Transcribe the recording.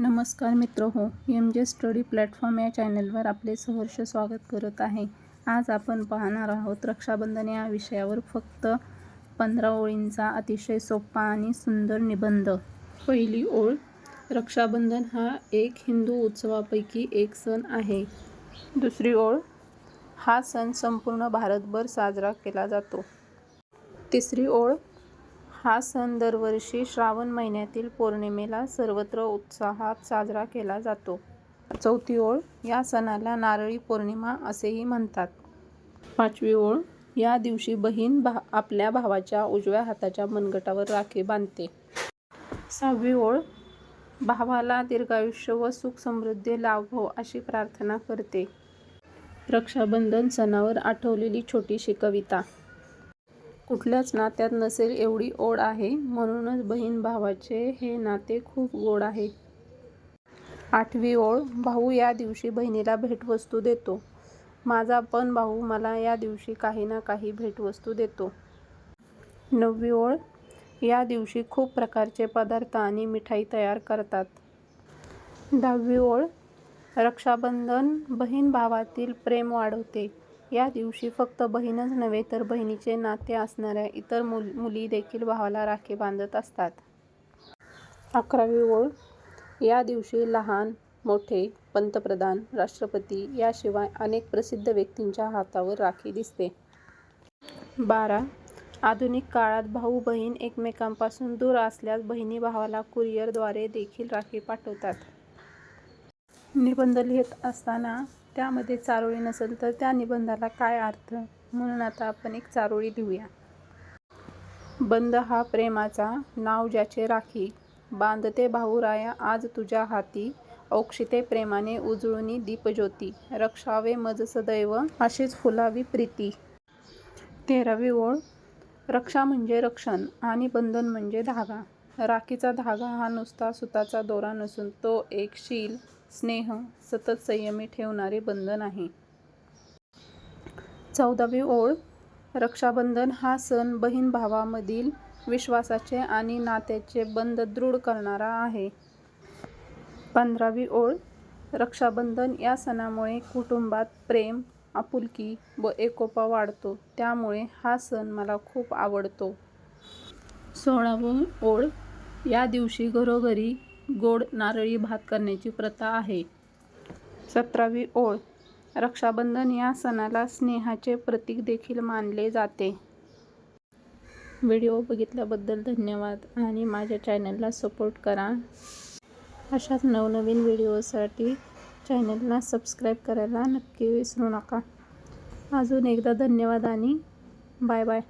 नमस्कार मित्र हो एम जे स्टडी प्लॅटफॉर्म या चॅनलवर आपले सहर्ष स्वागत करत आहे. आज आपण पाहणार आहोत रक्षाबंधन या विषयावर फक्त पंधरा ओळींचा अतिशय सोपा आणि सुंदर निबंध. पहिली ओळ रक्षाबंधन हा एक हिंदू उत्सवापैकी एक सण आहे. दुसरी ओळ हा सण संपूर्ण भारतभर साजरा केला जातो. तिसरी ओळ हा सण दरवर्षी श्रावण महिन्यातील पौर्णिमेला सर्वत्र उत्साहात साजरा केला जातो. चौथी ओळ या सणाला नारळी पौर्णिमा असेही म्हणतात. पाचवी ओळ या दिवशी बहीण भा आपल्या भावाच्या उजव्या हाताच्या मनगटावर राखी बांधते. सहावी ओळ भावाला दीर्घायुष्य व सुख समृद्धी लाभो अशी प्रार्थना करते. रक्षाबंधन सणावर आठवलेली छोटीशी कविता. कुठल्याच नात्यात नसेल एवढी ओढ आहे. म्हणूनच बहीण भावाचे हे नाते खूप गोड आहे. आठवी ओळ भाऊ या दिवशी बहिणीला भेटवस्तू देतो. माझा पण भाऊ मला या दिवशी काही ना काही भेटवस्तू देतो. नववी ओळ या दिवशी खूप प्रकारचे पदार्थ आणि मिठाई तयार करतात. दहावी ओळ रक्षाबंधन बहीण भावातील प्रेम वाढवते. या दिवशी फक्त बहीणच नव्हे तर बहिणीचे नाते असणाऱ्या इतर मुल मुली देखील भावाला राखी बांधत असतात. अकरावी ओळ. या दिवशी लहान मोठे पंतप्रधान राष्ट्रपती याशिवाय अनेक प्रसिद्ध व्यक्तींच्या हातावर राखी दिसते. बारा. आधुनिक काळात भाऊ बहीण एकमेकांपासून दूर असल्यास बहिणी भावाला कुरिअरद्वारे देखील राखी पाठवतात. निबंध लिहित असताना त्यामध्ये चारोळी नसेल तर त्या निबंधाला काय अर्थ? म्हणून आता आपण एक चारोळी लिहूया. बंद हा प्रेमाचा नाव ज्याचे राखी. बांधते भाऊराया आज तुझ्या हाती. औक्षिते प्रेमाने उजळुनी दीपज्योती. रक्षावे मज सदैव अशीच फुलावी प्रीती. तेरावी ओळ. रक्षा म्हणजे रक्षण आणि बंधन म्हणजे धागा. राखीचा धागा हा नुसता सुताचा दोरा नसून तो एक शील. स्नेह सतत संयमी ठेवणारे बंधन आहे. चौदावी ओळ रक्षाबंधन हा सण बहीण भावामधील विश्वासाचे आणि नात्याचे बंध दृढ करणारा आहे. पंधरावी ओळ रक्षाबंधन या सणामुळे कुटुंबात प्रेम आपुलकी व एकोपा वाढतो. त्यामुळे हा सण मला खूप आवडतो. सोळावं ओळ या दिवशी घरोघरी गोड नारळी भात करण्याची प्रथा आहे. सतरावी ओळ. रक्षाबंधन या सणाला स्नेहाचे प्रतीक देखील मानले जाते. व्हिडिओ बघितल्याबद्दल धन्यवाद आणि माझ्या चॅनलला सपोर्ट करा. अशाच नवनवीन व्हिडिओसाठी चॅनलला सबस्क्राईब करायला नक्की विसरू नका. अजून एकदा धन्यवाद आणि बाय बाय.